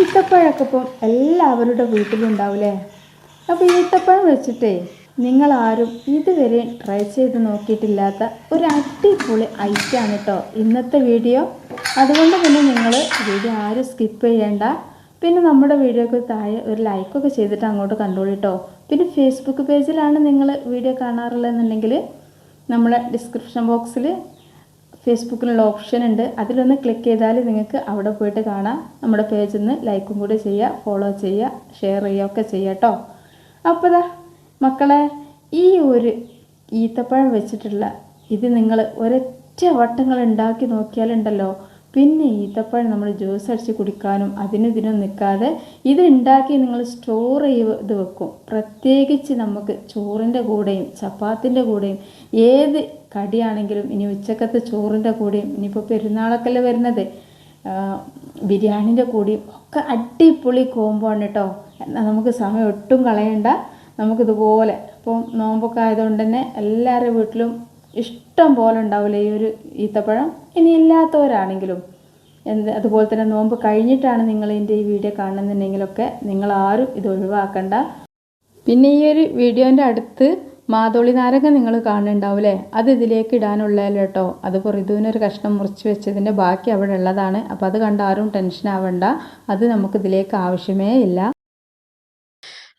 ഈത്തപ്പഴമൊക്കെ ഇപ്പം എല്ലാവരുടെ വീട്ടിലുണ്ടാവില്ലേ അപ്പോൾ ഈത്തപ്പഴം വെച്ചിട്ടേ നിങ്ങളാരും ഇതുവരെ ട്രൈ ചെയ്ത് നോക്കിയിട്ടില്ലാത്ത ഒരു അടിപൊളി ഐറ്റാണ് കേട്ടോ ഇന്നത്തെ വീഡിയോ അതുകൊണ്ട് തന്നെ നിങ്ങൾ വീഡിയോ ആരും സ്കിപ്പ് ചെയ്യേണ്ട. പിന്നെ നമ്മുടെ വീഡിയോക്ക് താഴെ ഒരു ലൈക്കൊക്കെ ചെയ്തിട്ട് അങ്ങോട്ട് കണ്ടോളൂ കേട്ടോ പിന്നെ ഫേസ്ബുക്ക് പേജിലാണ് നിങ്ങൾ വീഡിയോ കാണാറുള്ളതെന്നുണ്ടെങ്കിൽ നമ്മളെ ഡിസ്ക്രിപ്ഷൻ ബോക്സിൽ ഫേസ്ബുക്കിലുള്ള ഓപ്ഷൻ ഉണ്ട്. അതിലൊന്ന് ക്ലിക്ക് ചെയ്താൽ നിങ്ങൾക്ക് അവിടെ പോയിട്ട് കാണാം. നമ്മുടെ പേജിൽ നിന്ന് ലൈക്കും കൂടി ചെയ്യുക ഫോളോ ചെയ്യുക ഷെയർ ചെയ്യുക ഒക്കെ ചെയ്യുക കേട്ടോ അപ്പോൾ ദാ മക്കളെ ഈ ഒരു ഈത്തപ്പഴം വെച്ചിട്ടുള്ള ഇത് നിങ്ങൾ ഒരൊറ്റ വട്ടങ്ങൾ ഉണ്ടാക്കി നോക്കിയാലുണ്ടല്ലോ. പിന്നെ ഈത്തപ്പഴം നമ്മൾ ജ്യൂസ് അടിച്ച് കുടിക്കാനും അതിനിതിനും നിൽക്കാതെ ഇത് ഉണ്ടാക്കി നിങ്ങൾ സ്റ്റോർ ചെയ്ത് വെക്കും. പ്രത്യേകിച്ച് നമുക്ക് ചോറിന്റെ കൂടെയും ചപ്പാത്തിന്റെ കൂടെയും ഏത് കടിയാണെങ്കിലും ഇനി ഉച്ചക്കത്തെ ചോറിന്റെ കൂടെയും ഇനിയിപ്പോൾ പെരുന്നാളൊക്കെയല്ലേ വരുന്നത് ബിരിയാണിന്റെ കൂടെയും ഒക്കെ അടിപൊളി കോംബോ ആണ് കേട്ടോ. എന്നാൽ നമുക്ക് സമയം ഒട്ടും കളയണ്ട. നമുക്കിതുപോലെ അപ്പം നോമ്പൊക്കെ ആയതുകൊണ്ട് തന്നെ എല്ലാവരുടെ വീട്ടിലും ഇഷ്ടം പോലെ ഉണ്ടാവില്ല ഈ ഒരു ഈത്തപ്പഴം? ഇനി ഇല്ലാത്തവരാണെങ്കിലും എന്ത് അതുപോലെ തന്നെ നോമ്പ് കഴിഞ്ഞിട്ടാണ് നിങ്ങൾ എന്റെ ഈ വീഡിയോ കാണുന്നുണ്ടെങ്കിലൊക്കെ നിങ്ങൾ ആരും ഇത് ഒഴിവാക്കണ്ട. പിന്നെ ഈ ഒരു വീഡിയോന്റെ അടുത്ത് മാതോളി നാരങ്ങ നിങ്ങൾ കാണുന്നുണ്ടാവില്ലേ അത് ഇതിലേക്ക് ഇടാനുള്ളതല്ലോ കേട്ടോ. അത് ഋതുവിനൊരു കഷ്ണം മുറിച്ച് വെച്ചതിന്റെ ബാക്കി അവിടെ ഉള്ളതാണ്. അപ്പോൾ അത് കണ്ട് ആരും ടെൻഷൻ ആവണ്ട. അത് നമുക്ക് ഇതിലേക്ക് ആവശ്യമേ ഇല്ല.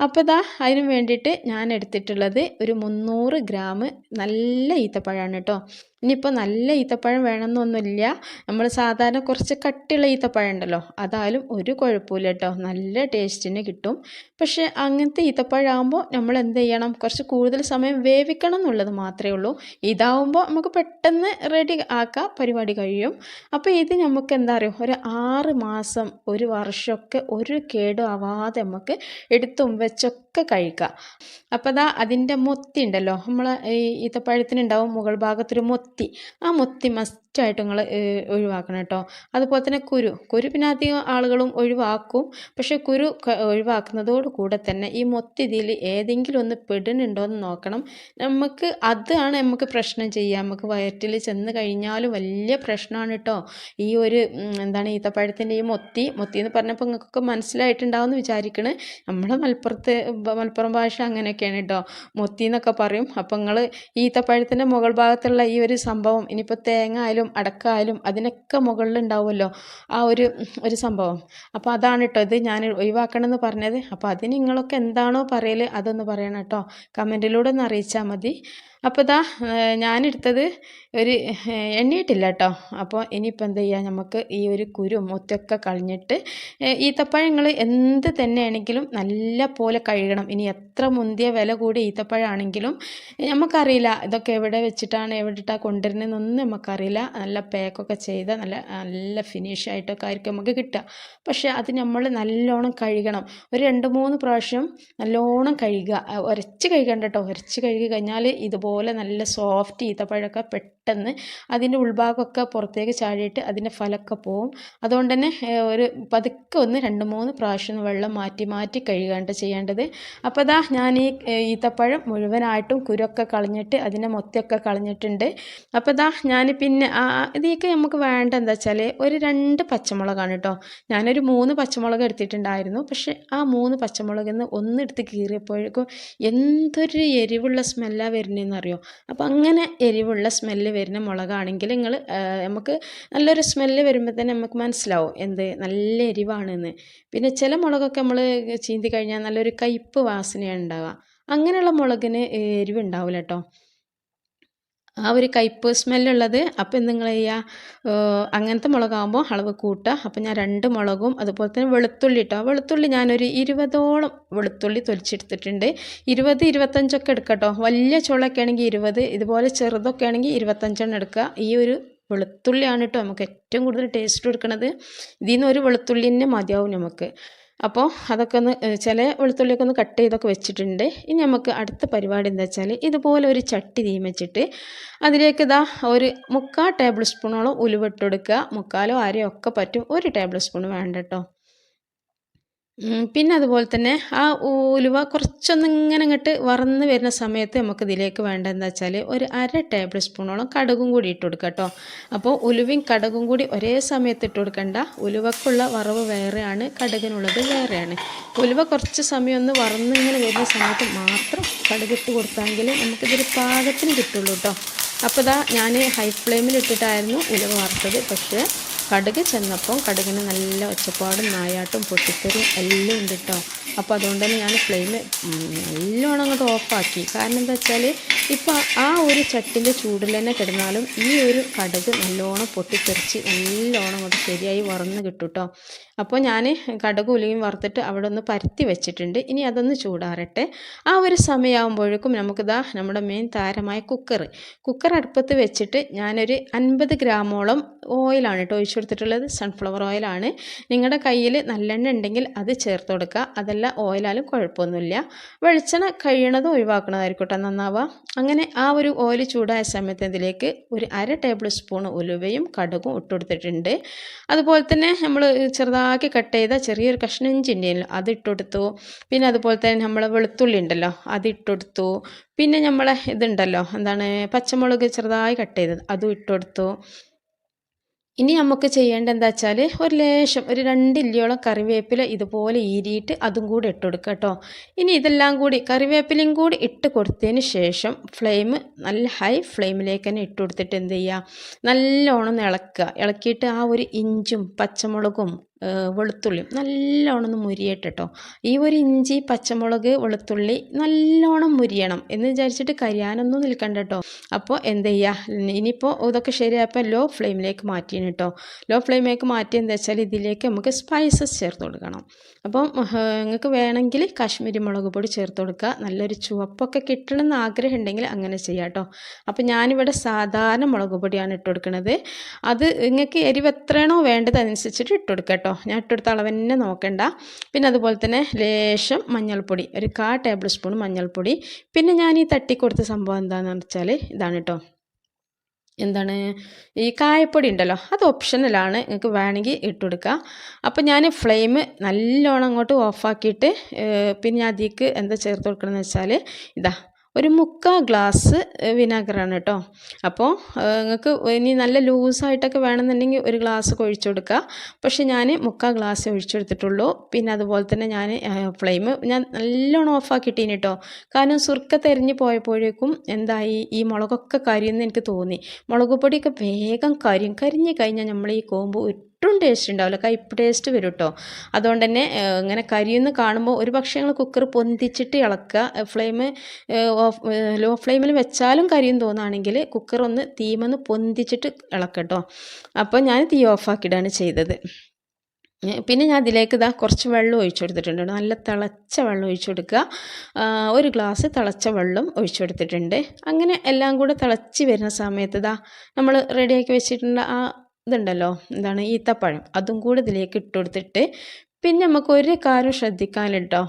അപ്പോൾ ഇതാ അതിന് വേണ്ടിയിട്ട് ഞാൻ എടുത്തിട്ടുള്ളത് ഒരു മുന്നൂറ് ഗ്രാം നല്ല ഈത്തപ്പഴമാണ് കേട്ടോ. ഇനിയിപ്പോൾ നല്ല ഈത്തപ്പഴം വേണമെന്നൊന്നുമില്ല. നമ്മൾ സാധാരണ കുറച്ച് കട്ടിയുള്ള ഈത്തപ്പഴം ഉണ്ടല്ലോ അതായാലും ഒരു കുഴപ്പമില്ല കേട്ടോ. നല്ല ടേസ്റ്റിന് കിട്ടും. പക്ഷേ അങ്ങനത്തെ ഈത്തപ്പഴമാകുമ്പോൾ നമ്മൾ എന്ത് ചെയ്യണം? കുറച്ച് കൂടുതൽ സമയം വേവിക്കണം എന്നുള്ളത് മാത്രമേ ഉള്ളൂ. ഇതാവുമ്പോൾ നമുക്ക് പെട്ടെന്ന് റെഡി ആക്കാം പരിപാടി കഴിയും. അപ്പോൾ ഇത് നമുക്ക് എന്താ പറയുക ഒരു ആറ് മാസം ഒരു വർഷമൊക്കെ ഒരു കേടും ആവാതെ നമുക്ക് എടുത്തും വെച്ചൊക്കെ കഴിക്കാം. അപ്പോൾ അതാ അതിന്റെ മൊത്തി ഉണ്ടല്ലോ. നമ്മൾ ഈ ഈത്തപ്പഴത്തിനുണ്ടാവും മുകൾ ഭാഗത്തൊരു മൊത്തി. ആ മൊത്തി മസ്റ്റായിട്ട് നിങ്ങൾ ഒഴിവാക്കണം കേട്ടോ. അതുപോലെ തന്നെ കുരു. കുരു പിന്നെ അധികം ആളുകളും ഒഴിവാക്കും. പക്ഷേ കുരു ഒഴിവാക്കുന്നതോട് കൂടെ തന്നെ ഈ മൊത്തി ഇതിൽ ഏതെങ്കിലും ഒന്ന് പെടുന്നുണ്ടോ എന്ന് നോക്കണം. നമുക്ക് അതാണ് നമുക്ക് പ്രശ്നം ചെയ്യുക നമുക്ക് വയറ്റിൽ ചെന്ന് കഴിഞ്ഞാലും വലിയ പ്രശ്നമാണ് കേട്ടോ. ഈ ഒരു എന്താണ് ഈത്തപ്പഴത്തിന്റെ ഈ മൊത്തി. മൊത്തി എന്ന് പറഞ്ഞപ്പോൾ നിങ്ങൾക്കൊക്കെ മനസ്സിലായിട്ടുണ്ടാവും എന്ന് വിചാരിക്കണേ. നമ്മൾ മലപ്പുറത്ത് മലപ്പുറം ഭാഷ അങ്ങനെയൊക്കെയാണ് കേട്ടോ. മൊത്തി എന്നൊക്കെ പറയും. അപ്പം നിങ്ങൾ ഈത്തപ്പഴത്തിന്റെ മുകൾ ഭാഗത്തുള്ള ഈ ഒരു സംഭവം ഇനിയിപ്പോൾ തേങ്ങ ആയാലും അടക്ക ആയാലും അതിനൊക്കെ മുകളിൽ ഉണ്ടാവുമല്ലോ? ആ ഒരു ഒരു സംഭവം. അപ്പോൾ അതാണ് കേട്ടോ ഇത് ഞാൻ ഒഴിവാക്കണം എന്ന് പറഞ്ഞത്. അപ്പോൾ അതിന് നിങ്ങളൊക്കെ എന്താണോ പറയൽ അതൊന്ന് പറയണം കേട്ടോ. കമന്റിലൂടെ ഒന്ന് അറിയിച്ചാൽ മതി. അപ്പോൾ ഇതാ ഞാനെടുത്തത് ഒരു എണ്ണിയിട്ടില്ല കേട്ടോ അപ്പോൾ ഇനിയിപ്പോൾ എന്ത് ചെയ്യുക നമുക്ക് ഈ ഒരു കുരു ഒത്തൊക്കെ കളഞ്ഞിട്ട് ഈത്തപ്പഴങ്ങൾ എന്ത് തന്നെയാണെങ്കിലും നല്ല പോലെ കഴുകണം. ഇനി എത്ര മുന്തിയ വില കൂടി ഈത്തപ്പഴമാണെങ്കിലും നമുക്കറിയില്ല ഇതൊക്കെ എവിടെ വെച്ചിട്ടാണ് എവിടെ ഇട്ടാണ് കൊണ്ടുവരുന്നതെന്നൊന്നും നമുക്കറിയില്ല. നല്ല പാക്കൊക്കെ ചെയ്ത നല്ല നല്ല ഫിനിഷ് ആയിട്ടൊക്കെ ആയിരിക്കും നമുക്ക് കിട്ടുക. പക്ഷേ അത് നമ്മൾ നല്ലോണം കഴുകണം. ഒരു രണ്ട് മൂന്ന് പ്രാവശ്യം നല്ലോണം കഴുകുക. ഉരച്ച് കഴുകണ്ട കേട്ടോ ഉരച്ച് കഴുകി കഴിഞ്ഞാൽ ഇതുപോലെ നല്ല സോഫ്റ്റ് ഈത്തപ്പഴമൊക്കെ പെട്ടെന്ന് അതിന്റെ ഉൾഭാഗമൊക്കെ പുറത്തേക്ക് ചാടിയിട്ട് അതിന്റെ ഫലമൊക്കെ പോവും. അതുകൊണ്ട് തന്നെ ഒരു പതുക്കെ ഒന്ന് രണ്ട് മൂന്ന് പ്രാവശ്യം വെള്ളം മാറ്റി മാറ്റി കഴുകാണ്ട് ചെയ്യേണ്ടത്. അപ്പോൾ അതാ ഞാൻ ഈ ഈത്തപ്പഴം മുഴുവനായിട്ടും കുരൊക്കെ കളഞ്ഞിട്ട് അതിന്റെ മൊത്തമൊക്കെ കളഞ്ഞിട്ടുണ്ട്. അപ്പോൾ ഇതാ ഞാൻ പിന്നെ ഇതൊക്കെ നമുക്ക് വേണ്ട എന്താ വെച്ചാൽ ഒരു രണ്ട് പച്ചമുളകാണ് കേട്ടോ. ഞാനൊരു മൂന്ന് പച്ചമുളക് എടുത്തിട്ടുണ്ടായിരുന്നു. പക്ഷേ ആ മൂന്ന് പച്ചമുളകിൽ നിന്ന് ഒന്നെടുത്ത് കീറിയപ്പോഴേക്കും എന്തൊരു എരിവുള്ള സ്മെല്ലാണ് വരുന്നതെന്ന് അറിയോ അപ്പോൾ അങ്ങനെ എരിവുള്ള സ്മെല്ല് വരുന്ന മുളകാണെങ്കിൽ നിങ്ങൾ നമുക്ക് നല്ലൊരു സ്മെല്ല് വരുമ്പോൾ തന്നെ നമുക്ക് മനസ്സിലാവും എന്ത് നല്ല എരിവാണെന്ന്. പിന്നെ ചില മുളകൊക്കെ നമ്മൾ ചീന്തി കഴിഞ്ഞാൽ നല്ലൊരു കയ്പ്പ് വാസനയാണ് ഉണ്ടാവുക അങ്ങനെയുള്ള മുളകിന് എരിവ് ഉണ്ടാവില്ല കേട്ടോ ആ ഒരു കയ്പ്പ് സ്മെല്ലുള്ളത് അപ്പം നിങ്ങൾ ചെയ്യുക അങ്ങനത്തെ മുളകാകുമ്പോൾ അളവ് കൂട്ടുക അപ്പം ഞാൻ രണ്ട് മുളകും അതുപോലെ തന്നെ വെളുത്തുള്ളി ഇട്ടോ. വെളുത്തുള്ളി ഞാനൊരു ഇരുപതോളം വെളുത്തുള്ളി തൊലിച്ചെടുത്തിട്ടുണ്ട്. ഇരുപത് ഇരുപത്തഞ്ചൊക്കെ എടുക്കട്ടോ. വലിയ ചുളൊക്കെ ആണെങ്കിൽ ഇരുപത് ഇതുപോലെ ചെറുതൊക്കെ ആണെങ്കിൽ ഇരുപത്തഞ്ചെണ്ണം എടുക്കുക. ഈ ഒരു വെളുത്തുള്ളിയാണ് കേട്ടോ നമുക്ക് ഏറ്റവും കൂടുതൽ ടേസ്റ്റ് കൊടുക്കുന്നത് ഇതിൽ നിന്ന് ഒരു വെളുത്തുള്ളി തന്നെ മതിയാവും നമുക്ക്. അപ്പോൾ അതൊക്കെ ഒന്ന് ചില വെളുത്തുള്ളിയൊക്കെ ഒന്ന് കട്ട് ചെയ്തൊക്കെ വെച്ചിട്ടുണ്ട്. ഇനി നമുക്ക് അടുത്ത പരിപാടി എന്താ വെച്ചാൽ ഇതുപോലെ ഒരു ചട്ടി തീ വെച്ചിട്ട് അതിലേക്ക് ഇതാ ഒരു മുക്കാൽ ടേബിൾ സ്പൂണോളം ഉലുവിട്ട് കൊടുക്കുക. മുക്കാലോ അരയോ ഒക്കെ പറ്റും. ഒരു ടേബിൾ സ്പൂൺ വേണ്ട കേട്ടോ. പിന്നെ അതുപോലെ തന്നെ ആ ഉലുവ കുറച്ചൊന്ന് ഇങ്ങനെ ഇങ്ങോട്ട് വറന്ന് വരുന്ന സമയത്ത് നമുക്ക് ഇതിലേക്ക് വേണ്ട എന്താ വെച്ചാൽ ഒരു അര ടേബിൾ സ്പൂണോളം കടുകും കൂടി ഇട്ട് കൊടുക്കുക കേട്ടോ അപ്പോൾ ഉലുവയും കടുകും കൂടി ഒരേ സമയത്ത് ഇട്ട് കൊടുക്കണ്ട. ഉലുവക്കുള്ള വറവ് വേറെയാണ് കടുകിനുള്ളത് വേറെയാണ്. ഉലുവ കുറച്ച് സമയം ഒന്ന് വറന്ന് ഇങ്ങനെ വരുന്ന സമയത്ത് മാത്രം കടുകിട്ട് കൊടുത്താങ്കിൽ നമുക്കിതൊരു പാകത്തിന് കിട്ടുള്ളൂ കേട്ടോ അപ്പോൾ ഇതാ ഞാൻ ഹൈ ഫ്ലെയിമിൽ ഇട്ടിട്ടായിരുന്നു ഉലുവ വറുത്തത്. പക്ഷേ കടുക് ചെന്നപ്പോൾ കടുകിന് നല്ല ഒച്ചപ്പാടും നായാട്ടും പൊട്ടിത്തെറിയും എല്ലാം ഉണ്ട് കേട്ടോ അപ്പോൾ അതുകൊണ്ട് തന്നെ ഞാൻ ഫ്ലെയിം നല്ലോണം അങ്ങോട്ട് ഓഫാക്കി കാരണം എന്താ വെച്ചാൽ ഇപ്പോൾ ആ ഒരു ചട്ടിന്റെ ചൂടിൽ തന്നെ കിടന്നാലും ഈ ഒരു കടുക് നല്ലോണം പൊട്ടിത്തെറിച്ച് നല്ലോണം അങ്ങോട്ട് ശരിയായി വറന്ന് കിട്ടും കേട്ടോ അപ്പോൾ ഞാൻ കടുക് ഉലിയും വറുത്തിട്ട് അവിടെ ഒന്ന് പരത്തി വെച്ചിട്ടുണ്ട്. ഇനി അതൊന്ന് ചൂടാറട്ടെ. ആ ഒരു സമയമാകുമ്പോഴേക്കും നമുക്കിതാ നമ്മുടെ മെയിൻ താരമായ കുക്കർ കുക്കർ അടുപ്പത്ത് വെച്ചിട്ട് ഞാനൊരു അൻപത് ഗ്രാമോളം ഓയിലാണ് കേട്ടോ കൊടുത്തിട്ടുള്ളത് സൺഫ്ലവർ ഓയിലാണ് നിങ്ങളുടെ കയ്യിൽ നല്ലെണ്ണ ഉണ്ടെങ്കിൽ അത് ചേർത്ത് കൊടുക്കുക. അതല്ല ഓയിലാലും കുഴപ്പമൊന്നുമില്ല. വെളിച്ചെണ്ണ കഴിയണത് ഒഴിവാക്കണതായിരിക്കും കേട്ടോ നന്നാവുക അങ്ങനെ ആ ഒരു ഓയിൽ ചൂടായ സമയത്ത് ഇതിലേക്ക് ഒരു അര ടേബിൾ സ്പൂൺ ഉലുവയും കടുകും ഇട്ടുകൊടുത്തിട്ടുണ്ട് അതുപോലെ തന്നെ നമ്മൾ ചെറുതാക്കി കട്ട് ചെയ്ത ചെറിയൊരു കഷ്ണം ഇഞ്ചി ഉണ്ടല്ലോ അത് ഇട്ടുകൊടുത്തു പിന്നെ അതുപോലെ തന്നെ നമ്മൾ വെളുത്തുള്ളി ഉണ്ടല്ലോ അത് ഇട്ടുകൊടുത്തു പിന്നെ നമ്മളെ ഇതുണ്ടല്ലോ എന്താണ് പച്ചമുളക് ചെറുതായി കട്ട് ചെയ്തത് അതും ഇട്ടുകൊടുത്തു ഇനി നമുക്ക് ചെയ്യേണ്ട എന്താ വെച്ചാൽ ഒരു ലേശം ഒരു രണ്ടില്ലിയോളം കറിവേപ്പില ഇതുപോലെ ഈരിയിട്ട് അതും കൂടി ഇട്ട് കൊടുക്കുക കേട്ടോ. ഇനി ഇതെല്ലാം കൂടി കറിവേപ്പിലയും കൂടി ഇട്ട് കൊടുത്തതിന് ശേഷം ഫ്ലെയിം നല്ല ഹൈ ഫ്ലെയിമിലേക്ക് തന്നെ ഇട്ട് കൊടുത്തിട്ട് എന്ത് ചെയ്യുക? നല്ലോണം ഇളക്കുക. ഇളക്കിയിട്ട് ആ ഒരു ഇഞ്ചും പച്ചമുളകും വെളുത്തുള്ളിയും നല്ലോണം ഒന്ന് മുരിയട്ടെ കേട്ടോ ഈ ഒരു ഇഞ്ചി പച്ചമുളക് വെളുത്തുള്ളി നല്ലോണം മുരിയണം എന്ന് വിചാരിച്ചിട്ട് കരിയാനൊന്നും നിൽക്കണ്ട കേട്ടോ അപ്പോൾ എന്ത് ചെയ്യുക ഇനിയിപ്പോൾ ഇതൊക്കെ ശരിയായപ്പോൾ ലോ ഫ്ലെയിമിലേക്ക് മാറ്റിയാണ് കേട്ടോ. ലോ ഫ്ലെയിമിലേക്ക് മാറ്റി എന്താ വെച്ചാൽ ഇതിലേക്ക് നമുക്ക് സ്പൈസസ് ചേർത്ത് കൊടുക്കണം. അപ്പം നിങ്ങൾക്ക് വേണമെങ്കിൽ കാശ്മീരി മുളക് പൊടി ചേർത്ത് കൊടുക്കുക. നല്ലൊരു ചുവപ്പൊക്കെ കിട്ടണമെന്ന് ആഗ്രഹം ഉണ്ടെങ്കിൽ അങ്ങനെ ചെയ്യാം കേട്ടോ. അപ്പോൾ ഞാനിവിടെ സാധാരണ മുളക് പൊടിയാണ് ഇട്ട് കൊടുക്കുന്നത് അത് നിങ്ങൾക്ക് എരിവ് എത്രയാണോ വേണ്ടത് അതനുസരിച്ചിട്ട് ഇട്ട് കൊടുക്കാം കേട്ടോ. ഞാൻ ഇട്ടെടുത്ത അളവ് തന്നെ നോക്കണ്ട. പിന്നെ അതുപോലെ തന്നെ ലേശം മഞ്ഞൾപ്പൊടി ഒരു കാ ടേബിൾ സ്പൂൺ മഞ്ഞൾപ്പൊടി. പിന്നെ ഞാൻ ഈ തട്ടി കൊടുത്ത സംഭവം എന്താണെന്ന് വെച്ചാൽ ഇതാണ് കേട്ടോ. എന്താണ്? ഈ കായപ്പൊടി ഉണ്ടല്ലോ അത് ഓപ്ഷണലാണ് നിങ്ങൾക്ക് വേണമെങ്കിൽ ഇട്ട് കൊടുക്കുക അപ്പോൾ ഞാൻ ഫ്ലെയിം നല്ലോണം അങ്ങോട്ട് ഓഫാക്കിയിട്ട് പിന്നെ അതിലേക്ക് എന്താ ചേർത്ത് കൊടുക്കണമെന്ന് വെച്ചാൽ ഇതാ ഒരു മുക്കാൽ ഗ്ലാസ് വിനാഗറാണ് കേട്ടോ അപ്പോൾ നിങ്ങൾക്ക് ഇനി നല്ല ലൂസായിട്ടൊക്കെ വേണമെന്നുണ്ടെങ്കിൽ ഒരു ഗ്ലാസ് ഒഴിച്ചു കൊടുക്കുക പക്ഷേ ഞാൻ മുക്കാൽ ഗ്ലാസ് ഒഴിച്ചെടുത്തിട്ടുള്ളൂ പിന്നെ അതുപോലെ തന്നെ ഞാൻ ഫ്ലെയിം ഞാൻ നല്ലോണം ഓഫാക്കിയിട്ടീന് കേട്ടോ കാരണം സുർക്ക തെരഞ്ഞു പോയപ്പോഴേക്കും എന്തായി? ഈ മുളകൊക്കെ കരിയെന്ന് എനിക്ക് തോന്നി. മുളക് പൊടിയൊക്കെ വേഗം കരിയും. കരിഞ്ഞ് കഴിഞ്ഞാൽ നമ്മൾ ഈ കോമ്പ് ഒട്ടും ടേസ്റ്റ് ഉണ്ടാവില്ല. കയ്പ്പ് ടേസ്റ്റ് വരും കേട്ടോ അതുകൊണ്ട് തന്നെ ഇങ്ങനെ കരിയെന്ന് കാണുമ്പോൾ ഒരു പക്ഷേ ഞങ്ങൾ കുക്കർ പൊന്തിച്ചിട്ട് ഇളക്കുക. ഫ്ലെയിം ലോ ഫ്ലെയിമിൽ വെച്ചാലും കരിയും തോന്നുകയാണെങ്കിൽ കുക്കർ ഒന്ന് തീമൊന്ന് പൊന്തിച്ചിട്ട് ഇളക്കട്ടോ. അപ്പോൾ ഞാൻ തീ ഓഫാക്കിയിടാണ് ചെയ്തത്. പിന്നെ ഞാൻ അതിലേക്ക് ഇതാ കുറച്ച് വെള്ളം ഒഴിച്ചു കൊടുത്തിട്ടുണ്ട് നല്ല തിളച്ച വെള്ളം ഒഴിച്ചു കൊടുക്കുക. ഒരു ഗ്ലാസ് തിളച്ച വെള്ളം ഒഴിച്ചു കൊടുത്തിട്ടുണ്ട്. അങ്ങനെ എല്ലാം കൂടെ തിളച്ച് വരുന്ന സമയത്ത് ഇതാ നമ്മൾ റെഡിയാക്കി വെച്ചിട്ടുണ്ട് ആ ഇതുണ്ടല്ലോ എന്താണ് ഈത്തപ്പഴം. അതും കൂടി ഇതിലേക്ക് ഇട്ട് കൊടുത്തിട്ട് പിന്നെ നമുക്ക് ഒരു കാര്യം ശ്രദ്ധിക്കാനിട്ടോ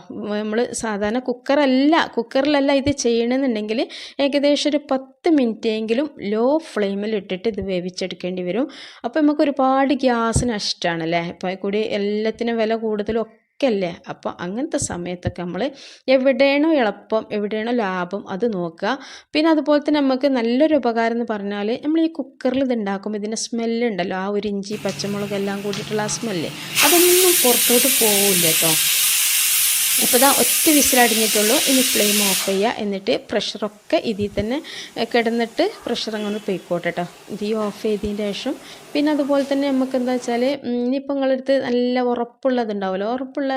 നമ്മൾ സാധാരണ കുക്കറല്ല കുക്കറിലല്ല ഇത് ചെയ്യണമെന്നുണ്ടെങ്കിൽ ഏകദേശം ഒരു പത്ത് മിനിറ്റെങ്കിലും ലോ ഫ്ലെയിമിൽ ഇട്ടിട്ട് ഇത് വേവിച്ചെടുക്കേണ്ടി വരും. അപ്പോൾ നമുക്ക് ഒരുപാട് ഗ്യാസ് നഷ്ടമാണല്ലേ ഇപ്പോൾ കൂടി എല്ലാത്തിനും വില കൂടുതലും ഒക്കെ അല്ലേ അപ്പോൾ അങ്ങനത്തെ സമയത്തൊക്കെ നമ്മൾ എവിടെയാണോ എളുപ്പം എവിടെയാണോ ലാഭം അത് നോക്കുക. പിന്നെ അതുപോലെ തന്നെ നമുക്ക് നല്ലൊരു ഉപകാരം എന്ന് പറഞ്ഞാൽ നമ്മൾ ഈ കുക്കറിൽ ഇത് ഉണ്ടാക്കുമ്പോൾ ഇതിന്റെ സ്മെല്ല് ഉണ്ടല്ലോ. ആ ഒരു ഇഞ്ചി പച്ചമുളക് എല്ലാം കൂടിയിട്ടുള്ള ആ സ്മെല്ല് അതൊന്നും പുറത്തോട്ട് പോവില്ല കേട്ടോ അപ്പോൾ ഇതാ ഒറ്റ വിസിലടിഞ്ഞിട്ടുള്ളൂ. ഇനി ഫ്ലെയിം ഓഫ് ചെയ്യുക എന്നിട്ട് പ്രഷറൊക്കെ ഇതിൽ തന്നെ കിടന്നിട്ട് പ്രഷർ അങ്ങോട്ട് പോയിക്കോട്ടെ കേട്ടോ ഇത് ഓഫ് ചെയ്തതിന് ശേഷം. പിന്നെ അതുപോലെ തന്നെ നമുക്ക് എന്താ വെച്ചാൽ ഇനിയിപ്പോൾ നിങ്ങളടുത്ത് നല്ല ഉറപ്പുള്ളതുണ്ടാവുമല്ലോ. ഉറപ്പുള്ള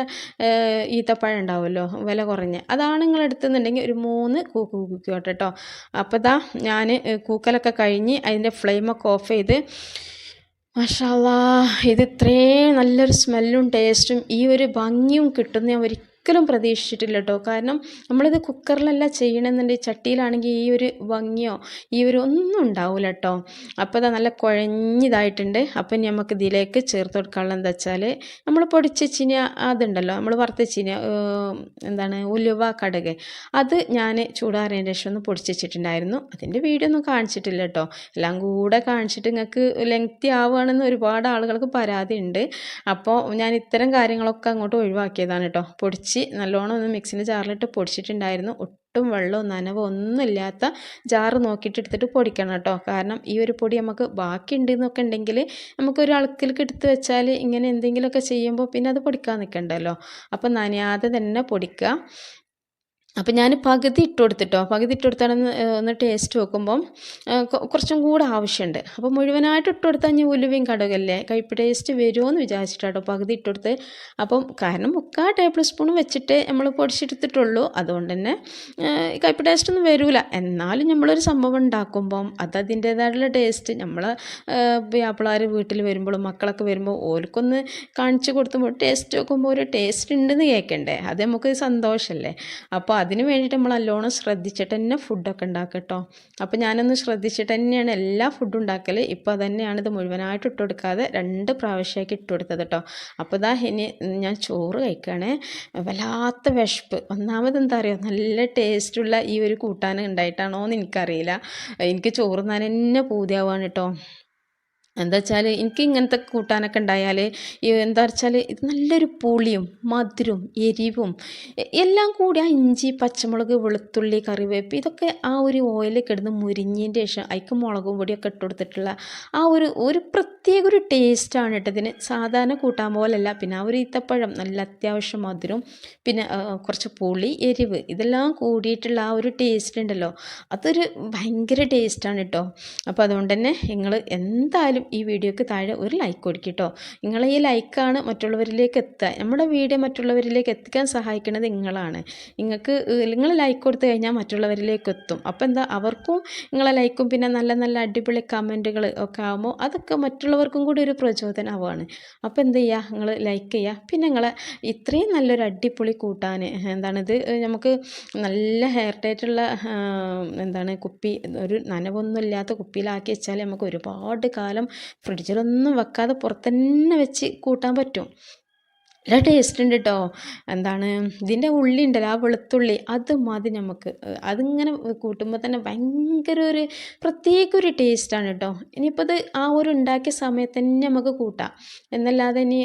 ഈത്തപ്പഴം ഉണ്ടാവുമല്ലോ. വില കുറഞ്ഞ്. അതാണ് നിങ്ങളെടുത്തുന്നുണ്ടെങ്കിൽ ഒരു മൂന്ന് കൂക്ക് കൂക്കിക്കോട്ടെ കേട്ടോ അപ്പോൾ ഇതാ ഞാൻ കൂക്കലൊക്കെ കഴിഞ്ഞ് അതിന്റെ ഫ്ലെയിമൊക്കെ ഓഫ് ചെയ്ത് മഷാല്ലാ ഇത് ഇത്രയും നല്ലൊരു സ്മെല്ലും ടേസ്റ്റും ഈ ഒരു ഭംഗിയും കിട്ടുന്ന ഞാൻ ഒരിക്കലും ഒരിക്കലും പ്രതീക്ഷിച്ചിട്ടില്ല കേട്ടോ കാരണം നമ്മളിത് കുക്കറിലല്ല ചെയ്യണമെന്നുണ്ടെങ്കിൽ ചട്ടിയിലാണെങ്കിൽ ഈ ഒരു ഭംഗിയോ ഈ ഒരു ഒന്നും ഉണ്ടാവില്ല കേട്ടോ അപ്പോൾ ഇതാ നല്ല കുഴഞ്ഞിതായിട്ടുണ്ട്. അപ്പം നമുക്ക് ഇതിലേക്ക് ചേർത്ത് കൊടുക്കാനുള്ള എന്താ വെച്ചാൽ നമ്മൾ പൊടിച്ച ചിനിയ അതുണ്ടല്ലോ നമ്മൾ വറുത്ത ചിനിയ എന്താണ് ഉലുവ കടുക്. അത് ഞാൻ ചൂടാറിയതിന് ശേഷം ഒന്ന് പൊടിച്ച് വെച്ചിട്ടുണ്ടായിരുന്നു. അതിന്റെ വീഡിയോ ഒന്നും കാണിച്ചിട്ടില്ല കേട്ടോ എല്ലാം കൂടെ കാണിച്ചിട്ട് നിങ്ങൾക്ക് ലെങ്തി ആവുകയാണെന്ന് ഒരുപാട് ആളുകൾക്ക് പരാതി ഉണ്ട് അപ്പോൾ ഞാൻ ഇത്തരം കാര്യങ്ങളൊക്കെ അങ്ങോട്ട് ഒഴിവാക്കിയതാണ് കേട്ടോ. പൊടിച്ച് നല്ലോണം ഒന്ന് മിക്സിന്റെ ജാറിലിട്ട് പൊടിച്ചിട്ടുണ്ടായിരുന്നു. ഒട്ടും വെള്ളവും നനവോ ഒന്നും ഇല്ലാത്ത ജാറ് നോക്കിയിട്ട് എടുത്തിട്ട് പൊടിക്കണം കേട്ടോ. കാരണം ഈ ഒരു പൊടി നമുക്ക് ബാക്കി എന്നൊക്കെ ഉണ്ടെങ്കിൽ നമുക്കൊരു അളക്കിലേക്ക് എടുത്ത് വെച്ചാൽ ഇങ്ങനെ എന്തെങ്കിലുമൊക്കെ ചെയ്യുമ്പോൾ പിന്നെ അത് പൊടിക്കാൻ നിൽക്കണ്ടല്ലോ. അപ്പോൾ നനയാതെ തന്നെ പൊടിക്കുക. അപ്പം ഞാൻ പകുതി ഇട്ട് കൊടുത്തിട്ടോ. പകുതി ഇട്ട് കൊടുത്താണെന്ന് ഒന്ന് ടേസ്റ്റ് നോക്കുമ്പം കുറച്ചും കൂടെ ആവശ്യമുണ്ട് അപ്പോൾ മുഴുവനായിട്ട് ഇട്ട് കൊടുത്താൽ ഞാൻ ഉലുവയും കടുകല്ലേ? കയ്പ്പ് ടേസ്റ്റ് വരുമോ എന്ന് വിചാരിച്ചിട്ടാട്ടോ പകുതി ഇട്ട് കൊടുത്ത്. അപ്പം കാരണം മുക്കാൽ ടേബിൾ സ്പൂൺ വെച്ചിട്ട് നമ്മൾ പൊടിച്ചെടുത്തിട്ടുള്ളൂ. അതുകൊണ്ട് തന്നെ കയ്പ്പ് ടേസ്റ്റ് ഒന്നും വരില്ല എന്നാലും നമ്മളൊരു സംഭവം ഉണ്ടാക്കുമ്പം അത് അതിന്റേതായിട്ടുള്ള ടേസ്റ്റ് നമ്മൾ വ്യാപ്പിളാർ വീട്ടിൽ വരുമ്പോഴും മക്കളൊക്കെ വരുമ്പോൾ ഓർക്കൊന്ന് കാണിച്ചു കൊടുത്തുമ്പോൾ ടേസ്റ്റ് നോക്കുമ്പോൾ ഒരു ടേസ്റ്റ് ഉണ്ടെന്ന് കേൾക്കണ്ടേ അത് നമുക്ക് സന്തോഷമല്ലേ അപ്പോൾ അതിന് വേണ്ടിയിട്ട് നമ്മൾ നല്ലോണം ശ്രദ്ധിച്ചിട്ട് തന്നെ ഫുഡൊക്കെ ഉണ്ടാക്കുക കേട്ടോ അപ്പോൾ ഞാനൊന്ന് ശ്രദ്ധിച്ചിട്ട് തന്നെയാണ് എല്ലാ ഫുഡും ഉണ്ടാക്കൽ ഇപ്പോൾ തന്നെയാണ് ഇത് മുഴുവനായിട്ട് ഇട്ട് കൊടുക്കാതെ രണ്ട് പ്രാവശ്യമാക്കി ഇട്ട് കൊടുത്തത് കേട്ടോ അപ്പോൾ ഇതാ ഇനി ഞാൻ ചോറ് കഴിക്കുകയാണേ വല്ലാത്ത വിശപ്പ്. ഒന്നാമത് എന്താ അറിയോ? നല്ല ടേസ്റ്റുള്ള ഈ ഒരു കൂട്ടാൻ ഉണ്ടായിട്ടാണോ എന്ന് എനിക്കറിയില്ല. എനിക്ക് ചോറ് തന്നെ പൂതിയാവാണ് കേട്ടോ എന്താ വെച്ചാൽ എനിക്ക് ഇങ്ങനത്തെ കൂട്ടാനൊക്കെ ഉണ്ടായാൽ എന്താ വെച്ചാൽ ഇത് നല്ലൊരു പുളിയും മധുരവും എരിവും എല്ലാം കൂടി ആ ഇഞ്ചി പച്ചമുളക് വെളുത്തുള്ളി കറിവേപ്പ് ഇതൊക്കെ ആ ഒരു ഓയിലിൽ കിടന്ന് മുരിഞ്ഞതിന്റെ ശേഷം അതിക്ക് മുളകും പൊടിയൊക്കെ ഇട്ട് കൊടുത്തിട്ടുള്ള ആ ഒരു ഒരു പ്രത്യേക ഒരു ടേസ്റ്റാണ് കേട്ടോ. ഇതിന് സാധാരണ കൂട്ടാൻ പോലല്ല. പിന്നെ ആ ഒരു ഈത്തപ്പഴം നല്ല അത്യാവശ്യം മധുരം പിന്നെ കുറച്ച് പുളി എരിവ് ഇതെല്ലാം കൂടിയിട്ടുള്ള ആ ഒരു ടേസ്റ്റ് ഉണ്ടല്ലോ. അതൊരു ഭയങ്കര ടേസ്റ്റാണ് കേട്ടോ. അപ്പോൾ അതുകൊണ്ട് തന്നെ നിങ്ങൾ എന്തായാലും ഈ വീഡിയോക്ക് താഴെ ഒരു ലൈക്ക് കൊടുക്കും കേട്ടോ നിങ്ങളെ ഈ ലൈക്കാണ് മറ്റുള്ളവരിലേക്ക് എത്തുക നമ്മുടെ വീഡിയോ മറ്റുള്ളവരിലേക്ക് എത്തിക്കാൻ സഹായിക്കുന്നത് നിങ്ങളാണ്. നിങ്ങൾക്ക് നിങ്ങൾ ലൈക്ക് കൊടുത്തു കഴിഞ്ഞാൽ മറ്റുള്ളവരിലേക്ക് എത്തും. അപ്പോൾ എന്താ അവർക്കും നിങ്ങളെ ലൈക്കും പിന്നെ നല്ല നല്ല അടിപൊളി കമന്റുകൾ ഒക്കെ ആകുമ്പോൾ അതൊക്കെ മറ്റുള്ളവർക്കും കൂടി ഒരു പ്രചോദനമാവാണ് അപ്പോൾ എന്ത് ചെയ്യുക നിങ്ങൾ ലൈക്ക് ചെയ്യുക പിന്നെ നിങ്ങളെ ഇത്രയും നല്ലൊരു അടിപൊളി കൂട്ടാൻ എന്താണിത് നമുക്ക് നല്ല ഹെയർ ടൈറ്റുള്ള എന്താണ് കുപ്പി ഒരു നനവൊന്നും ഇല്ലാത്ത കുപ്പിയിലാക്കി വെച്ചാൽ നമുക്ക് ഒരുപാട് കാലം ഫ്രിഡ്ജിലൊന്നും വെക്കാതെ പുറത്തന്നെ വെച്ച് കൂട്ടാൻ പറ്റും. നല്ല ടേസ്റ്റ് ഉണ്ട് കേട്ടോ എന്താണ് ഇതിന്റെ ഉള്ളി ഉണ്ടല്ലോ ആ വെളുത്തുള്ളി അത് മതി നമുക്ക് അതിങ്ങനെ കൂട്ടുമ്പോൾ തന്നെ ഭയങ്കര ഒരു പ്രത്യേക ഒരു ടേസ്റ്റാണ് കേട്ടോ ഇനിയിപ്പോൾ അത് ആ ഒരു ഉണ്ടാക്കിയ സമയത്ത് തന്നെ നമുക്ക് കൂട്ടാം. എന്നല്ലാതെ ഇനി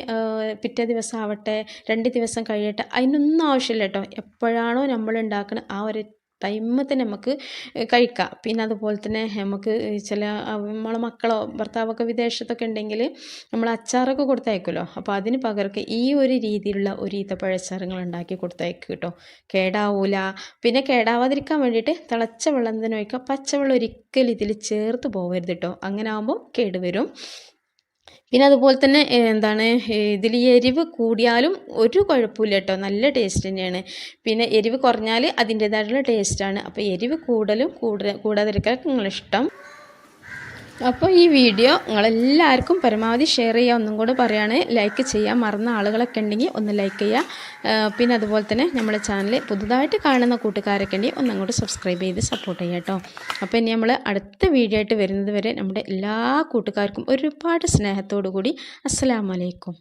പിറ്റേ ദിവസം ആവട്ടെ രണ്ട് ദിവസം കഴിയട്ടെ അതിനൊന്നും ആവശ്യമില്ല കേട്ടോ എപ്പോഴാണോ നമ്മൾ ഉണ്ടാക്കുന്നത് ആ ഒരു ടൈമിൽ തന്നെ നമുക്ക് കഴിക്കാം. പിന്നെ അതുപോലെ തന്നെ നമുക്ക് ചില നമ്മളെ മക്കളോ ഭർത്താവൊക്കെ വിദേശത്തൊക്കെ ഉണ്ടെങ്കിൽ നമ്മൾ അച്ചാറൊക്കെ കൊടുത്തയക്കുമല്ലോ. അപ്പോൾ അതിന് പകരമൊക്കെ ഈ ഒരു രീതിയിലുള്ള ഒരു ഈത്തപ്പഴച്ചാറുകൾ ഉണ്ടാക്കി കൊടുത്തയക്കും കേട്ടോ. കേടാവൂല. പിന്നെ കേടാവാതിരിക്കാൻ വേണ്ടിയിട്ട് തിളച്ച വെള്ളം തന്നെ ഒഴിക്കുക. പച്ചവെള്ളം ഒരിക്കലും ഇതിൽ ചേർത്ത് പോകരുത് കേട്ടോ. അങ്ങനെ ആകുമ്പോൾ കേടുവരും. പിന്നെ അതുപോലെ തന്നെ എന്താണ് ഇതിൽ എരിവ് കൂടിയാലും ഒരു കുഴപ്പമില്ല കേട്ടോ. നല്ല ടേസ്റ്റ് തന്നെയാണ്. പിന്നെ എരിവ് കുറഞ്ഞാൽ അതിന്റേതായിട്ടുള്ള ടേസ്റ്റാണ് അപ്പോൾ എരിവ് കൂടുതലും കൂടുതൽ കൂടാതിരിക്കാൻ നിങ്ങളിഷ്ടം. അപ്പോൾ ഈ വീഡിയോ നിങ്ങളെല്ലാവർക്കും പരമാവധി ഷെയർ ചെയ്യുക ഒന്നും കൂടെ പറയുകയാണ് ലൈക്ക് ചെയ്യാൻ മറന്ന ആളുകളൊക്കെ ഉണ്ടെങ്കിൽ ഒന്ന് ലൈക്ക് ചെയ്യുക പിന്നെ അതുപോലെ തന്നെ നമ്മുടെ ചാനൽ പുതുതായിട്ട് കാണുന്ന കൂട്ടുകാരൊക്കെ ഉണ്ടെങ്കിൽ ഒന്നും കൂടെ സബ്സ്ക്രൈബ് ചെയ്ത് സപ്പോർട്ട് ചെയ്യുക കേട്ടോ അപ്പോൾ ഇനി നമ്മൾ അടുത്ത വീഡിയോ ആയിട്ട് വരുന്നത് വരെ നമ്മുടെ എല്ലാ കൂട്ടുകാർക്കും ഒരുപാട് സ്നേഹത്തോടു കൂടി അസ്സലാമലൈക്കും